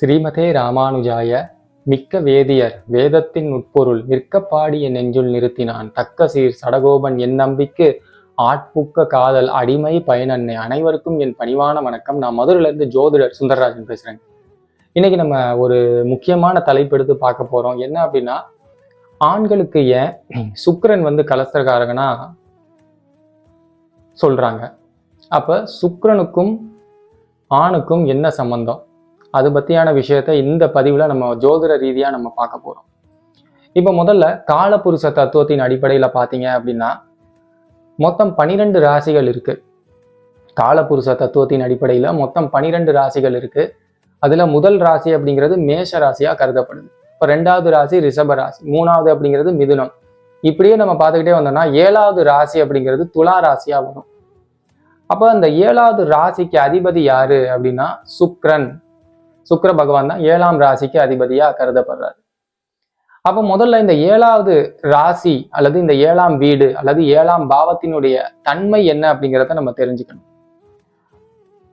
ஸ்ரீமதே ராமானுஜாய. மிக்க வேதியர் வேதத்தின் உட்பொருள் நிற்கப்பாடிய நெஞ்சுள் நிறுத்தினான். தக்க சீர் சடகோபன் என் நம்பிக்கு ஆட்புக்க காதல் அடிமை பயனன்னை அனைவருக்கும் என் பணிவான வணக்கம். நான் மதுரையிலிருந்து ஜோதிடர் சுந்தரராஜன் பேசுறேன். இன்னைக்கு நம்ம ஒரு முக்கியமான தலைப்பு எடுத்து பார்க்க போறோம். என்ன அப்படின்னா ஆண்களுக்கு ஏன் சுக்கரன் வந்து கலஸ்தரகாரகனா சொல்றாங்க. அப்ப சுக்கரனுக்கும் ஆணுக்கும் என்ன சம்பந்தம்? அது பத்தியான விஷயத்த இந்த பதிவில் நம்ம ஜோதிட ரீதியாக நம்ம பார்க்க போகிறோம் இப்போ முதல்ல காலபுருஷ தத்துவத்தின் அடிப்படையில் பார்த்தீங்க அப்படின்னா மொத்தம் பனிரெண்டு ராசிகள் இருக்குது காலபுருஷ தத்துவத்தின் அடிப்படையில் மொத்தம் பனிரெண்டு ராசிகள் இருக்குது அதில் முதல் ராசி அப்படிங்கிறது மேஷ ராசியாக கருதப்படுது. இப்போ ரெண்டாவது ராசி ரிஷப ராசி மூணாவது அப்படிங்கிறது மிதுனம். இப்படியே நம்ம பார்த்துக்கிட்டே வந்தோம்னா ஏழாவது ராசி அப்படிங்கிறது துலா ராசியாக வரும். அப்போ அந்த ஏழாவது ராசிக்கு அதிபதி யாரு அப்படின்னா சுக்ரன். சுக்கிர பகவான் தான் ஏழாம் ராசிக்கு அதிபதியா கருதப்படுறாரு. அப்போ முதல்ல இந்த ஏழாவது ராசி அல்லது இந்த ஏழாம் வீடு அல்லது ஏழாம் பாவத்தினுடைய தன்மை என்ன அப்படிங்கிறத நம்ம தெரிஞ்சுக்கணும்.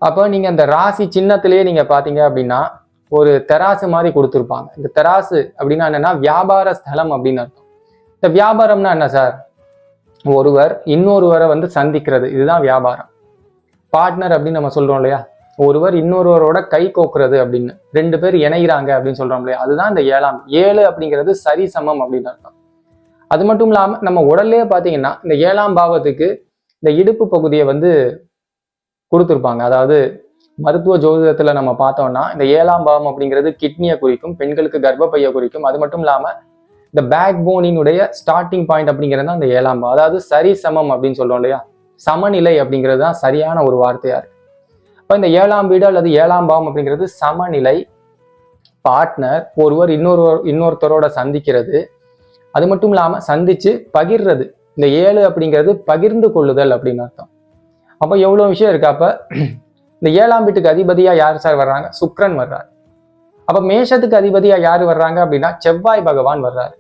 அப்போ நீங்க அந்த ராசி சின்னத்திலேயே நீங்க பாத்தீங்க அப்படின்னா ஒரு தெராசு மாதிரி கொடுத்துருப்பாங்க. இந்த தெராசு அப்படின்னா என்னன்னா வியாபார ஸ்தலம் அப்படின்னு அர்த்தம். இந்த வியாபாரம்னா என்ன சார்? ஒருவர் இன்னொருவரை வந்து சந்திக்கிறது. இதுதான் வியாபாரம். பார்ட்னர் அப்படின்னு நம்ம சொல்றோம் இல்லையா? ஒருவர் இன்னொருவரோட கை கோக்குறது அப்படின்னு ரெண்டு பேர் இணைகிறாங்க அப்படின்னு சொல்றோம் இல்லையா? அதுதான் இந்த ஏழாம். ஏழு அப்படிங்கிறது சரி சமம் அப்படின்னு அர்த்தம். அது மட்டும் இல்லாம நம்ம உடல்லே பாத்தீங்கன்னா இந்த ஏழாம் பாவத்துக்கு இந்த இடுப்பு பகுதியை வந்து கொடுத்துருப்பாங்க. அதாவது மருத்துவ ஜோதிடத்துல நம்ம பார்த்தோம்னா இந்த ஏழாம் பாவம் அப்படிங்கிறது கிட்னியை குறிக்கும் பெண்களுக்கு கர்ப்பப்பையை குறிக்கும். அது மட்டும் இல்லாம இந்த பேக் போனினுடைய ஸ்டார்டிங் பாயிண்ட் அப்படிங்கிறது தான் இந்த ஏழாம் பாவம். அதாவது சரி சமம் அப்படின்னு சொல்றோம் இல்லையா? சமநிலை அப்படிங்கிறது தான் சரியான ஒரு வார்த்தையா இருக்கு. இப்போ இந்த ஏழாம் வீடு அல்லது ஏழாம் பாவம் அப்படிங்கிறது சமநிலை பார்ட்னர் ஒருவர் இன்னொரு இன்னொருத்தரோட சந்திக்கிறது. அது மட்டும் இல்லாமல் சந்திச்சு பகிர்றது. இந்த ஏழு அப்படிங்கிறது பகிர்ந்து கொள்ளுதல் அப்படின்னு அர்த்தம். அப்போ எவ்வளோ விஷயம் இருக்கு? அப்போ இந்த ஏழாம் வீட்டுக்கு அதிபதியாக யார் சார் வர்றாங்க? சுக்ரன் வர்றாரு. அப்போ மேஷத்துக்கு அதிபதியாக யார் வர்றாங்க அப்படின்னா செவ்வாய் பகவான் வர்றாரு.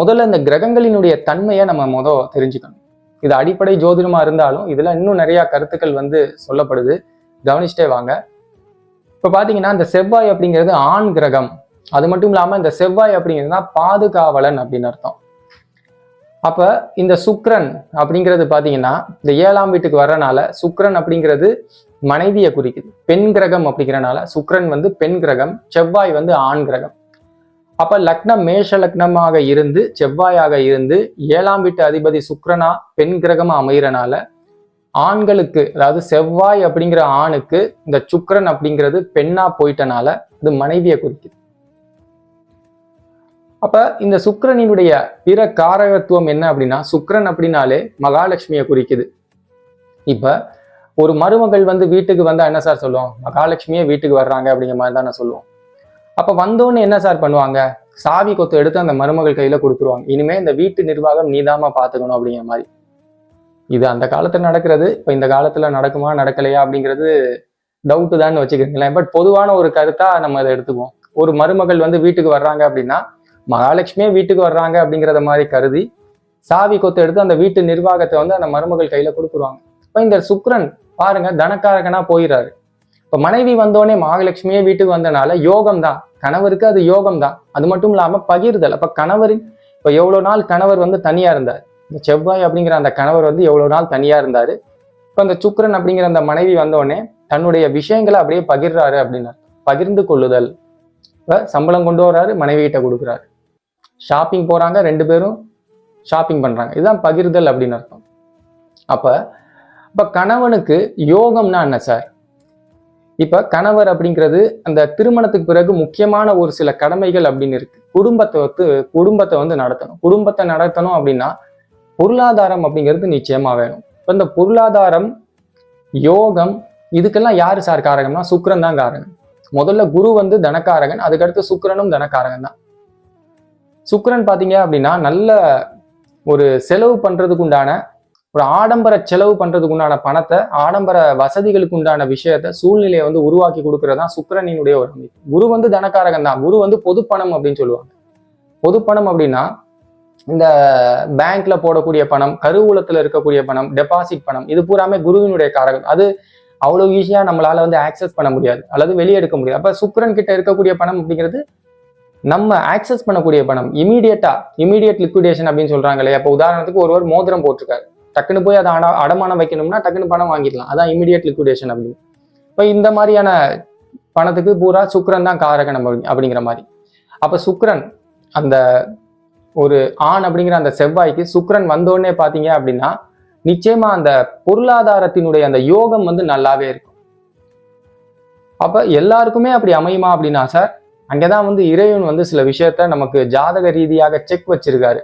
முதல்ல இந்த கிரகங்களினுடைய தன்மையை நம்ம முத தெரிஞ்சுக்கணும். இது அடிப்படை ஜோதிடமாக இருந்தாலும் இதில் இன்னும் நிறையா கருத்துக்கள் வந்து சொல்லப்படுது. கவனிச்சுட்டே வாங்க. இப்போ பார்த்தீங்கன்னா இந்த செவ்வாய் அப்படிங்கிறது ஆண் கிரகம். அது மட்டும் இல்லாம இந்த செவ்வாய் அப்படிங்கிறது தான் பாதுகாவலன் அப்படின்னு அர்த்தம். அப்ப இந்த சுக்ரன் அப்படிங்கிறது பார்த்தீங்கன்னா இந்த ஏழாம் வீட்டுக்கு வர்றனால சுக்ரன் அப்படிங்கிறது மனைவியை குறிக்குது. பெண் கிரகம் அப்படிங்கிறனால சுக்ரன் வந்து பெண் கிரகம் செவ்வாய் வந்து ஆண் கிரகம். அப்ப லக்னம் மேஷ லக்னமாக இருந்து செவ்வாயாக இருந்து ஏழாம் வீட்டு அதிபதி சுக்ரனா பெண் கிரகமா அமைகிறனால ஆண்களுக்கு அதாவது செவ்வாய் அப்படிங்கிற ஆணுக்கு இந்த சுக்ரன் அப்படிங்கிறது பெண்ணா போயிட்டனால இது மனைவியை குறிக்குது. அப்ப இந்த சுக்கரனினுடைய பிற காரகத்துவம் என்ன அப்படின்னா சுக்கரன் அப்படின்னாலே மகாலட்சுமியை குறிக்குது. இப்ப ஒரு மருமகள் வந்து வீட்டுக்கு வந்தா என்ன சார் சொல்லுவோம் மகாலட்சுமியே வீட்டுக்கு வர்றாங்க அப்படிங்கிற மாதிரி தான் நான் சொல்லுவோம். அப்ப வந்தோன்னு என்ன சார் பண்ணுவாங்க? சாவி கொத்து எடுத்து அந்த மருமகள் கையில கொடுத்துருவாங்க. இனிமே இந்த வீட்டு நிர்வாகம் நீதாமா பாத்துக்கணும் அப்படிங்கிற மாதிரி. இது அந்த காலத்துல நடக்கிறது இப்ப இந்த காலத்துல நடக்குமா நடக்கலையா அப்படிங்கிறது டவுட்டு தான் வச்சுக்கிறீங்களேன் பட் பொதுவான ஒரு கருத்தா நம்ம அதை எடுத்துக்குவோம். ஒரு மருமகள் வந்து வீட்டுக்கு வர்றாங்க அப்படின்னா மகாலட்சுமியே வீட்டுக்கு வர்றாங்க அப்படிங்கிறத மாதிரி கருதி சாவி கொத்து எடுத்து அந்த வீட்டு நிர்வாகத்தை வந்து அந்த மருமகள் கையில கொடுத்துருவாங்க. இப்ப இந்த சுக்ரன் பாருங்க தனக்காரகனா போயிடுறாரு இப்ப மனைவி வந்தோடனே மகாலட்சுமியே வீட்டுக்கு வந்தனால யோகம் தான். கணவருக்கு அது யோகம் தான். அது மட்டும் இல்லாம பகிர்தல். அப்ப கணவரின் இப்ப எவ்வளவு நாள் கணவர் வந்து தனியா இருந்தார்? இந்த செவ்வாய் அப்படிங்கிற அந்த கணவர் வந்து எவ்வளவு நாள் தனியா இருந்தார்? இப்போ அந்த சுக்ரன் அப்படிங்கிற அந்த மனைவி வந்தோடனே தன்னுடைய விஷயங்களை அப்படியே பகிர்றாரு அப்படின்னு பகிர்ந்து கொள்ளுதல். சம்பளம் கொண்டு வர்றாரு மனைவி கிட்ட கொடுக்குறாரு. ஷாப்பிங் போறாங்க ரெண்டு பேரும் ஷாப்பிங் பண்றாங்க. இதுதான் பகிர்தல் அப்படின்னு அர்த்தம். அப்ப இப்ப கணவனுக்கு யோகம்னா என்ன சார்? இப்ப கணவர் அப்படிங்கிறது அந்த திருமணத்துக்கு பிறகு முக்கியமான ஒரு சில கடமைகள் அப்படின்னு இருக்கு. குடும்பத்தை வந்து குடும்பத்தை வந்து நடத்தணும். குடும்பத்தை நடத்தணும் அப்படின்னா பொருளாதாரம் அப்படிங்கிறது நிச்சயமா வேணும். இப்போ இந்த பொருளாதாரம் யோகம் இதுக்கெல்லாம் யார் சார் காரகம்னா சுக்கரன் தான் காரகன். முதல்ல குரு வந்து தனக்காரகன் அதுக்கடுத்து சுக்கரனும் தனக்காரகன் தான். சுக்கரன் பார்த்தீங்க அப்படின்னா நல்ல ஒரு செலவு பண்ணுறதுக்கு உண்டான ஒரு ஆடம்பர செலவு பண்ணுறதுக்கு உண்டான பணத்தை ஆடம்பர வசதிகளுக்கு உண்டான விஷயத்த சூழ்நிலையை வந்து உருவாக்கி கொடுக்கறதா சுக்கரனினுடைய ஒரு அமைப்பு. குரு வந்து தனக்காரகன் தான். குரு வந்து பொதுப்பணம் அப்படின்னு சொல்லுவாங்க. பொதுப்பணம் அப்படின்னா இந்த பேங்க்ல போடக்கூடிய பணம் கருவூலத்தில் இருக்கக்கூடிய பணம் டெபாசிட் பணம் இது பூராமே குருவினுடைய காரகம். அது அவ்வளோ ஈஸியாக நம்மளால வந்து ஆக்சஸ் பண்ண முடியாது. அல்லது வெளியே எடுக்க முடியாது. அப்போ சுக்கரன் கிட்ட இருக்கக்கூடிய பணம் அப்படிங்கிறது நம்ம ஆக்சஸ் பண்ணக்கூடிய பணம். இமீடியட்டா இமீடியட் லிக்விடேஷன் அப்படின்னு சொல்றாங்க இல்லையா? இப்போ உதாரணத்துக்கு ஒருவர் மோதிரம் போட்டிருக்காரு. டக்குன்னு போய் அதை அட அடமானம் வைக்கணும்னா டக்குன்னு பணம் வாங்கிடலாம். அதான் இமீடியட் லிக்விடேஷன் அப்படின்னு. இப்போ இந்த மாதிரியான பணத்துக்கு பூரா சுக்கரன் தான் காரகன் அப்படிங்கிற மாதிரி. அப்போ சுக்கரன் அந்த ஒரு ஆண் அப்படிங்கிற அந்த செவ்வாய்க்கு சுக்கரன் வந்தோடனே பார்த்தீங்க அப்படின்னா நிச்சயமா அந்த பொருளாதாரத்தினுடைய அந்த யோகம் வந்து நல்லாவே இருக்கும். அப்ப எல்லாருக்குமே அப்படி அமையுமா அப்படின்னா சார் அங்கதான் வந்து இறைவன் வந்து சில விஷயத்த நமக்கு ஜாதக ரீதியாக செக் வச்சிருக்காரு.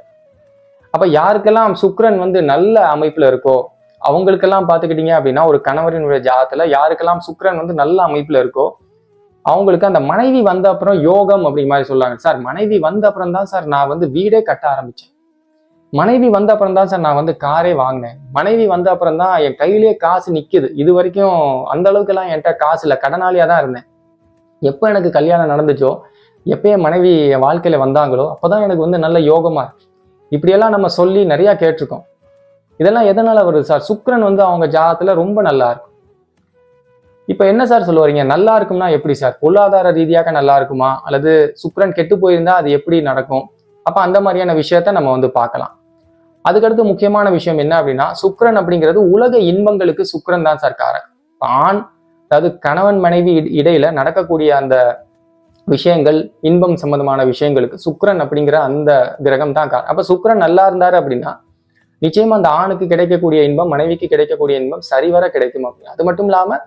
அப்ப யாருக்கெல்லாம் சுக்ரன் வந்து நல்ல அமைப்புல இருக்கோ அவங்களுக்கெல்லாம் பார்த்துக்கிட்டீங்க அப்படின்னா ஒரு கணவரினுடைய ஜாதத்துல யாருக்கெல்லாம் சுக்ரன் வந்து நல்ல அமைப்புல இருக்கோ அவங்களுக்கு அந்த மனைவி வந்த அப்புறம் யோகம் அப்படிங்கிற மாதிரி சொல்லுவாங்க சார் மனைவி வந்த அப்புறம் தான் சார் நான் வந்து வீடே கட்ட ஆரம்பிச்சேன். மனைவி வந்த அப்புறம் தான் சார் நான் வந்து காரே வாங்கினேன். மனைவி வந்த அப்புறம் தான் என் கையிலேயே காசு நிற்கிது இது வரைக்கும் அந்த அளவுக்குலாம் என்கிட்ட காசு இல்லை. கடனாளியாக தான் இருந்தேன். எப்போ எனக்கு கல்யாணம் நடந்துச்சோ எப்போ என் மனைவி என் வாழ்க்கையில வந்தாங்களோ அப்போதான் எனக்கு வந்து நல்ல யோகமாக இருக்கு. இப்படியெல்லாம் நம்ம சொல்லி நிறையா கேட்டிருக்கோம். இதெல்லாம் எதனால வருது சார்? சுக்கரன் வந்து அவங்க ஜாதத்தில் ரொம்ப நல்லா இருக்கும் இப்ப என்ன சார் சொல்லுவாரீங்க நல்லா இருக்கும்னா எப்படி சார்? பொருளாதார ரீதியாக நல்லா இருக்குமா? அல்லது சுக்கரன் கெட்டு போயிருந்தா அது எப்படி நடக்கும்? அப்ப அந்த மாதிரியான விஷயத்த நம்ம வந்து பார்க்கலாம். அதுக்கடுத்து முக்கியமான விஷயம் என்ன அப்படின்னா சுக்கரன் அப்படிங்கிறது உலக இன்பங்களுக்கு சுக்கரன் தான் சார் காரன் ஆண் அதாவது கணவன் மனைவி இடையில நடக்கக்கூடிய அந்த விஷயங்கள் இன்பம் சம்பந்தமான விஷயங்களுக்கு சுக்கரன் அப்படிங்கிற அந்த கிரகம் தான் காரணம் அப்ப சுக்கரன் நல்லா இருந்தாரு அப்படின்னா நிச்சயமா அந்த ஆணுக்கு கிடைக்கக்கூடிய இன்பம் மனைவிக்கு கிடைக்கக்கூடிய இன்பம் சரிவர கிடைக்கும் அப்படின்னு அது மட்டும் இல்லாம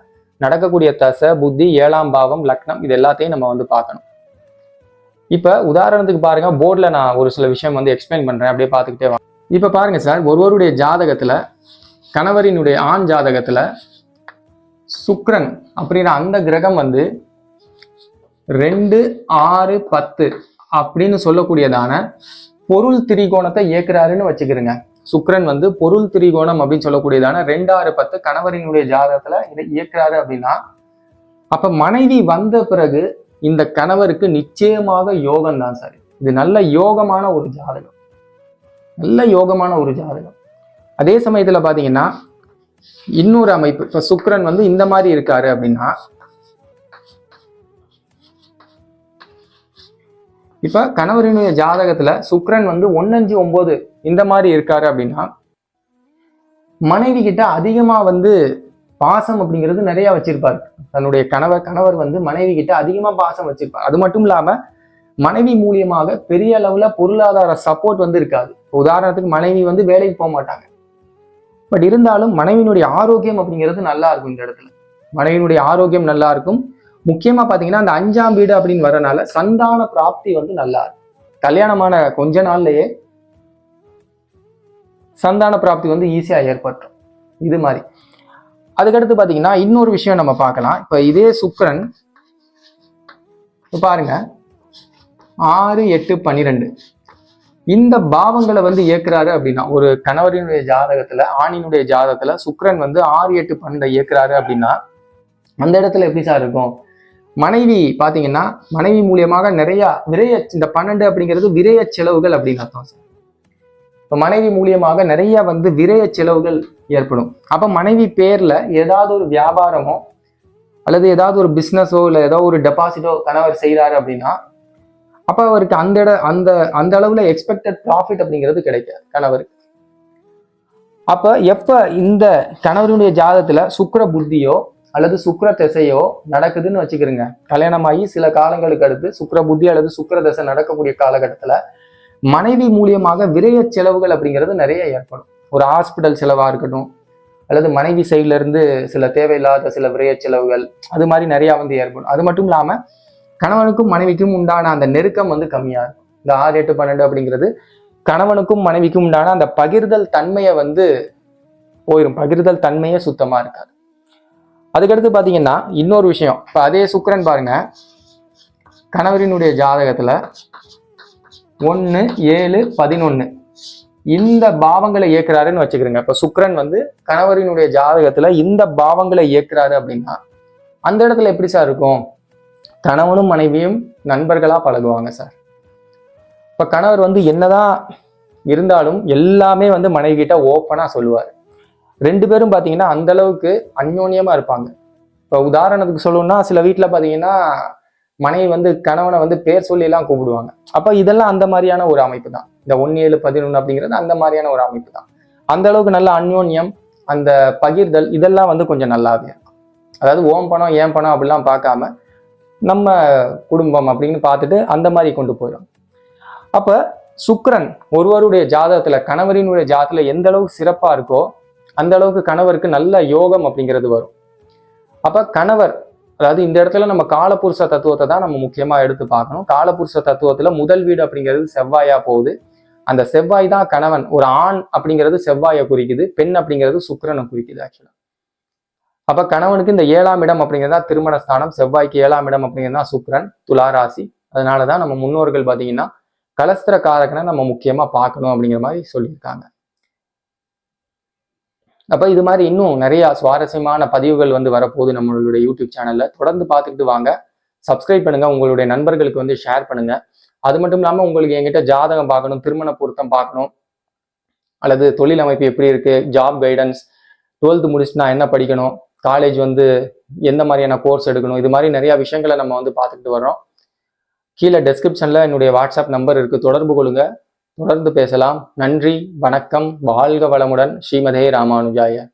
நடக்கக்கூடிய தசை புத்தி ஏழாம் பாவம் லக்னம் இது எல்லாத்தையும் நம்ம வந்து பார்க்கணும். இப்போ உதாரணத்துக்கு பாருங்க போர்டில் நான் ஒரு சில விஷயம் வந்து எக்ஸ்பிளைன் பண்ணுறேன் அப்படியே பார்த்துக்கிட்டே வாங்க. இப்போ பாருங்க சார் ஒருவருடைய ஜாதகத்தில் கணவரினுடைய ஆண் ஜாதகத்தில் சுக்ரன் அப்படின்ற அந்த கிரகம் வந்து ரெண்டு ஆறு பத்து அப்படின்னு சொல்லக்கூடியதான பொருள் திரிகோணத்தை இயக்குறாருன்னு வச்சுக்கிறேங்க. சுக்ரன் வந்து பொருள் திரிகோணம் அப்படின்னு சொல்லக்கூடியதான ரெண்டாறு பத்து கணவரினுடைய ஜாதகத்துல இதை இயக்குறாரு அப்படின்னா அப்ப மனைவி வந்த பிறகு இந்த கணவருக்கு நிச்சயமாக யோகம் தான் சார். இது நல்ல யோகமான ஒரு ஜாதகம். நல்ல யோகமான ஒரு ஜாதகம். அதே சமயத்துல பாத்தீங்கன்னா இன்னொரு அமைப்பு. இப்ப சுக்ரன் வந்து இந்த மாதிரி இருக்காரு அப்படின்னா இப்ப கணவரினுடைய ஜாதகத்துல சுக்ரன் வந்து ஒன்னஞ்சு ஒன்பது இந்த மாதிரி இருக்காரு அப்படின்னா மனைவி கிட்ட அதிகமா வந்து பாசம் அப்படிங்கிறது நிறைய வச்சிருப்பாரு. தன்னுடைய கணவர் கணவர் வந்து மனைவி கிட்ட அதிகமா பாசம் வச்சிருப்பார். அது மட்டும் இல்லாம மனைவி மூலியமாக பெரிய அளவுல பொருளாதார சப்போர்ட் வந்து இருக்காது. உதாரணத்துக்கு மனைவி வந்து வேலைக்கு போக மாட்டாங்க. பட் இருந்தாலும் மனைவியினுடைய ஆரோக்கியம் அப்படிங்கிறது நல்லா இருக்கும் இந்த இடத்துல. மனைவியினுடைய ஆரோக்கியம் நல்லா இருக்கும். முக்கியமா பாத்தீங்கன்னா அந்த அஞ்சாம் வீடு அப்படின்னு வரனால சந்தான பிராப்தி வந்து நல்லா இருக்கும் கல்யாணமான கொஞ்ச நாள்லயே சந்தான பிராப்தி வந்து ஈஸியா ஏற்பட்டுரும். இது மாதிரி. அதுக்கடுத்து பாத்தீங்கன்னா இன்னொரு விஷயம் நம்ம பார்க்கலாம். இப்ப இதே சுக்கரன் பாருங்க. ஆறு எட்டு பன்னிரெண்டு இந்த பாவங்களை வந்து இயக்குறாரு அப்படின்னா ஒரு கணவரினுடைய ஜாதகத்துல ஆணினுடைய ஜாதகத்துல சுக்கரன் வந்து ஆறு எட்டு பன்னெண்டை இயக்குறாரு அப்படின்னா அந்த இடத்துல எப்படி சார் இருக்கும்? மனைவி பார்த்தீங்கன்னா மனைவி மூலியமாக நிறையா விரைய இந்த பன்னெண்டு அப்படிங்கிறது விரைய செலவுகள் அப்படின்னு அர்த்தம் சார். இப்போ மனைவி மூலியமாக நிறைய வந்து விரைய செலவுகள் ஏற்படும். அப்போ மனைவி பேர்ல ஏதாவது ஒரு வியாபாரமோ அல்லது ஏதாவது ஒரு பிஸ்னஸோ இல்லை ஏதோ ஒரு டெபாசிட்டோ கணவர் செய்கிறாரு அப்படின்னா அப்போ அவருக்கு அந்த இட அந்த அந்த அளவில் எக்ஸ்பெக்டட் ப்ராஃபிட் அப்படிங்கிறது கிடைக்காது கணவருக்கு. அப்ப எப்போ இந்த கணவருடைய ஜாதத்தில் சுக்கிர புத்தியோ அல்லது சுக்கர திசையோ நடக்குதுன்னு வச்சுக்கிறோங்க. கல்யாணமாகி சில காலங்களுக்கு அடுத்து சுக்கர புத்தி அல்லது சுக்கர தசை நடக்கக்கூடிய காலகட்டத்தில் மனைவி மூலியமாக விரைய செலவுகள் அப்படிங்கிறது நிறைய ஏற்படும். ஒரு ஹாஸ்பிட்டல் செலவாக இருக்கட்டும் அல்லது மனைவி சைட்லேருந்து சில தேவையில்லாத சில விரைய செலவுகள் அது மாதிரி நிறையா வந்து ஏற்படும். அது மட்டும் இல்லாமல் கணவனுக்கும் மனைவிக்கும் உண்டான அந்த நெருக்கம் வந்து கம்மியாக இருக்கும். இந்த ஆறு எட்டு பன்னெண்டு அப்படிங்கிறது கணவனுக்கும் மனைவிக்கும் உண்டான அந்த பகிர்தல் தன்மையை வந்து போயிடும் பகிர்தல் தன்மையே சுத்தமாக இருக்காது. அதுக்கடுத்து பார்த்தீங்கன்னா இன்னொரு விஷயம். இப்போ அதே சுக்கரன் பாருங்க. கணவரினுடைய ஜாதகத்தில் ஒன்று ஏழு பதினொன்று இந்த பாவங்களை இயக்குறாருன்னு வச்சுக்கிறோங்க. இப்போ சுக்கரன் வந்து கணவரினுடைய ஜாதகத்தில் இந்த பாவங்களை இயக்குறாரு அப்படின்னா அந்த இடத்துல எப்படி சார் இருக்கும்? கணவனும் மனைவியும் நண்பர்களாக பழகுவாங்க சார். இப்போ கணவர் வந்து என்னதான் இருந்தாலும் எல்லாமே வந்து மனைவி கிட்ட ஓப்பனாக சொல்லுவார். ரெண்டு பேரும் பார்த்தீங்கன்னா அந்த அளவுக்கு இருப்பாங்க. இப்போ உதாரணத்துக்கு சொல்லணும்னா சில வீட்டில் பார்த்தீங்கன்னா மனைவி வந்து கணவனை வந்து பேர் சொல்லியெல்லாம் கூப்பிடுவாங்க. அப்போ இதெல்லாம் அந்த மாதிரியான ஒரு அமைப்பு தான் இந்த ஒன்று ஏழு பதினொன்று அப்படிங்கிறது அந்த மாதிரியான ஒரு அமைப்பு தான் அந்த அளவுக்கு நல்ல அந்யோன்யம் அந்த பகிர்தல் இதெல்லாம் வந்து கொஞ்சம் நல்லாவே இருக்கும். அதாவது ஓம் பணம் ஏன் பணம் அப்படிலாம் பார்க்காம நம்ம குடும்பம் அப்படின்னு பார்த்துட்டு அந்த மாதிரி கொண்டு போயிடும். அப்போ சுக்ரன் ஒருவருடைய ஜாதகத்தில் கணவரினுடைய ஜாதகத்தில் எந்த அளவுக்கு சிறப்பாக இருக்கோ அந்த அளவுக்கு கணவருக்கு நல்ல யோகம் அப்படிங்கிறது வரும். அப்போ கணவர் அதாவது இந்த இடத்துல நம்ம காலபுருஷ தத்துவத்தை தான் நம்ம முக்கியமாக எடுத்து பார்க்கணும். காலபுருஷ தத்துவத்தில் முதல் வீடு அப்படிங்கிறது செவ்வாயா போகுது. அந்த செவ்வாய் தான் கணவன். ஒரு ஆண் அப்படிங்கிறது செவ்வாயை குறிக்குது. பெண் அப்படிங்கிறது சுக்கரனை குறிக்குது ஆக்சுவலா அப்போ கணவனுக்கு இந்த ஏழாம் இடம் அப்படிங்கிறது தான் திருமண ஸ்தானம். செவ்வாய்க்கு ஏழாம் இடம் அப்படிங்கிறது தான் சுக்கிரன் துளாராசி. அதனாலதான் நம்ம முன்னோர்கள் பார்த்தீங்கன்னா கலஸ்திர காரகனை நம்ம முக்கியமாக பார்க்கணும் அப்படிங்கிற மாதிரி சொல்லியிருக்காங்க. அப்போ இது மாதிரி இன்னும் நிறையா சுவாரஸ்யமான பதிவுகள் வந்து வரப்போகுது நம்மளுடைய யூடியூப் சேனலில் தொடர்ந்து பார்த்துக்கிட்டு வாங்க. சப்ஸ்கிரைப் பண்ணுங்க. உங்களுடைய நண்பர்களுக்கு வந்து ஷேர் பண்ணுங்கள் அது மட்டும் இல்லாமல் உங்களுக்கு எங்கிட்ட ஜாதகம் பார்க்கணும் திருமண பொருத்தம் பார்க்கணும் அல்லது தொழில் அமைப்பு எப்படி இருக்கு ஜாப் கைடன்ஸ் டுவெல்த் முடிச்சுட்டு நான் என்ன படிக்கணும் காலேஜ் வந்து எந்த மாதிரியான கோர்ஸ் எடுக்கணும் இது மாதிரி நிறைய விஷயங்களை நம்ம வந்து பார்த்துக்கிட்டு வர்றோம். கீழே டெஸ்கிரிப்ஷனில் என்னுடைய வாட்ஸ்அப் நம்பர் இருக்குது தொடர்பு கொள்ளுங்கள் தொடர்ந்து பேசலாம். நன்றி வணக்கம் வாழ்க வளமுடன் ஸ்ரீமதே ராமானுஜாய.